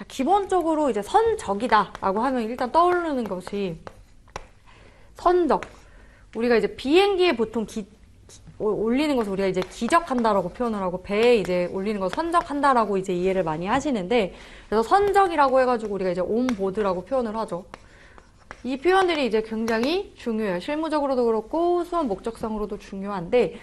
자, 기본적으로 이제 선적이다 라고 하면 일단 떠오르는 것이 선적. 우리가 이제 비행기에 보통 기, 기- 오- 올리는 것을 우리가 이제 기적한다라고 표현을 하고 배에 이제 올리는 것 선적한다라고 이제 이해를 많이 하시는데 그래서 선적이라고 해가지고 우리가 이제 온보드라고 표현을 하죠. 이 표현들이 이제 굉장히 중요해요. 실무적으로도 그렇고 수업 목적성으로도 중요한데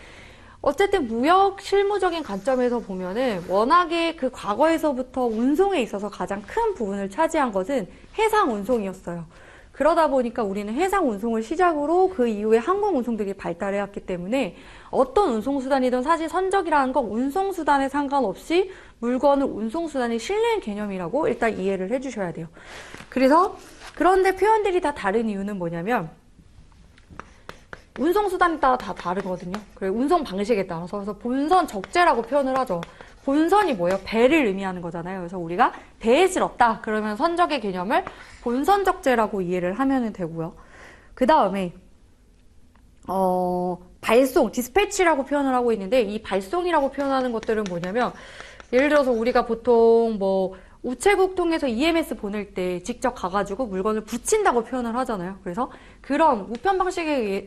어쨌든 무역 실무적인 관점에서 보면은 워낙에 그 과거에서부터 운송에 있어서 가장 큰 부분을 차지한 것은 해상 운송이었어요. 그러다 보니까 우리는 해상 운송을 시작으로 그 이후에 항공 운송들이 발달해왔기 때문에 어떤 운송수단이든 사실 선적이라는 건 운송수단에 상관없이 물건을 운송수단에 실는 개념이라고 일단 이해를 해주셔야 돼요. 그래서 그런데 표현들이 다 다른 이유는 뭐냐면 운송 수단에 따라 다 다르거든요. 그리고 운송 방식에 따라서 그래서 본선 적재라고 표현을 하죠. 본선이 뭐예요? 배를 의미하는 거잖아요. 그래서 우리가 배에 실었다. 그러면 선적의 개념을 본선 적재라고 이해를 하면 되고요. 그 다음에 어, 발송, 디스패치라고 표현을 하고 있는데 이 발송이라고 표현하는 것들은 뭐냐면 예를 들어서 우리가 보통 뭐 우체국 통해서 EMS 보낼 때 직접 가가지고 물건을 붙인다고 표현을 하잖아요. 그래서 그런 우편 방식에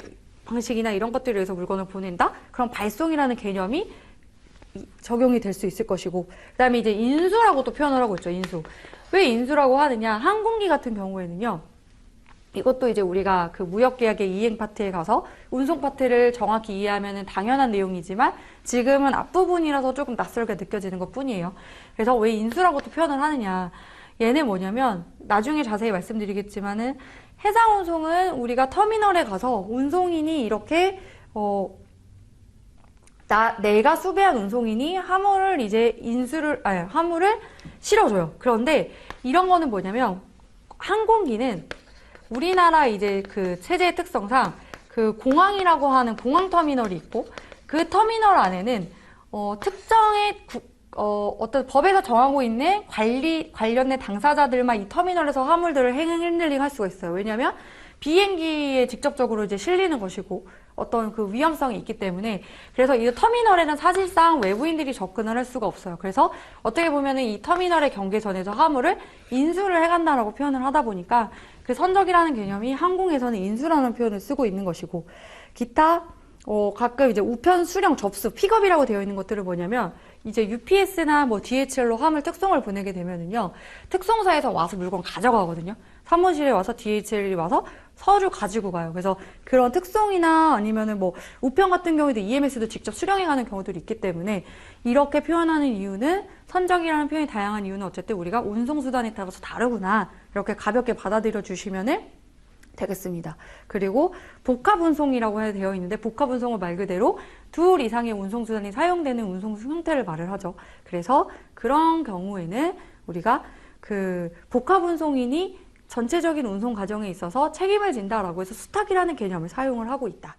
방식이나 이런 것들에 의해서 물건을 보낸다? 그럼 발송이라는 개념이 이- 적용이 될 수 있을 것이고 그 다음에 이제 인수라고 또 표현을 하고 있죠. 인수. 왜 인수라고 하느냐? 항공기 같은 경우에는요. 이것도 이제 우리가 그 무역계약의 이행 파트에 가서 운송 파트를 정확히 이해하면 당연한 내용이지만 지금은 앞부분이라서 조금 낯설게 느껴지는 것 뿐이에요. 그래서 왜 인수라고 또 표현을 하느냐. 얘는 뭐냐면 나중에 자세히 말씀드리겠지만은 해상 운송은 우리가 터미널에 가서 운송인이 이렇게 어, 나, 내가 수배한 운송인이 화물을 이제 인수를, 아니, 화물을 실어줘요. 그런데 이런 거는 뭐냐면 항공기는 우리나라 이제 그 체제의 특성상 그 공항이라고 하는 공항 터미널이 있고 그 터미널 안에는 어, 특정의 구- 어, 어떤 법에서 정하고 있는 관리 관련된 당사자들만 이 터미널에서 화물들을 행행힐링 할 수가 있어요. 왜냐하면 비행기에 직접적으로 이제 실리는 것이고 어떤 그 위험성이 있기 때문에 그래서 이 터미널에는 사실상 외부인들이 접근을 할 수가 없어요. 그래서 어떻게 보면은 이 터미널의 경계선에서 화물을 인수를 해간다라고 표현을 하다 보니까 그 선적이라는 개념이 항공에서는 인수라는 표현을 쓰고 있는 것이고 기타 어, 가끔 이제 우편 수령 접수 픽업이라고 되어 있는 것들은 뭐냐면 이제 UPS나 뭐 DHL로 화물 특송을 보내게 되면은요 특송사에서 와서 물건 가져가거든요. 사무실에 와서 DHL이 와서 서류 가지고 가요. 그래서 그런 특송이나 아니면은 뭐 우편 같은 경우에도 EMS도 직접 수령해 가는 경우들이 있기 때문에 이렇게 표현하는 이유는 선적이라는 표현이 다양한 이유는 어쨌든 우리가 운송 수단에 따라서 다르구나 이렇게 가볍게 받아들여 주시면은 되겠습니다. 그리고 복합 운송이라고 해 되어 있는데 복합 운송은 말 그대로 둘 이상의 운송 수단이 사용되는 운송 형태를 말을 하죠. 그래서 그런 경우에는 우리가 그 복합 운송인이 전체적인 운송 과정에 있어서 책임을 진다라고 해서 수탁이라는 개념을 사용을 하고 있다.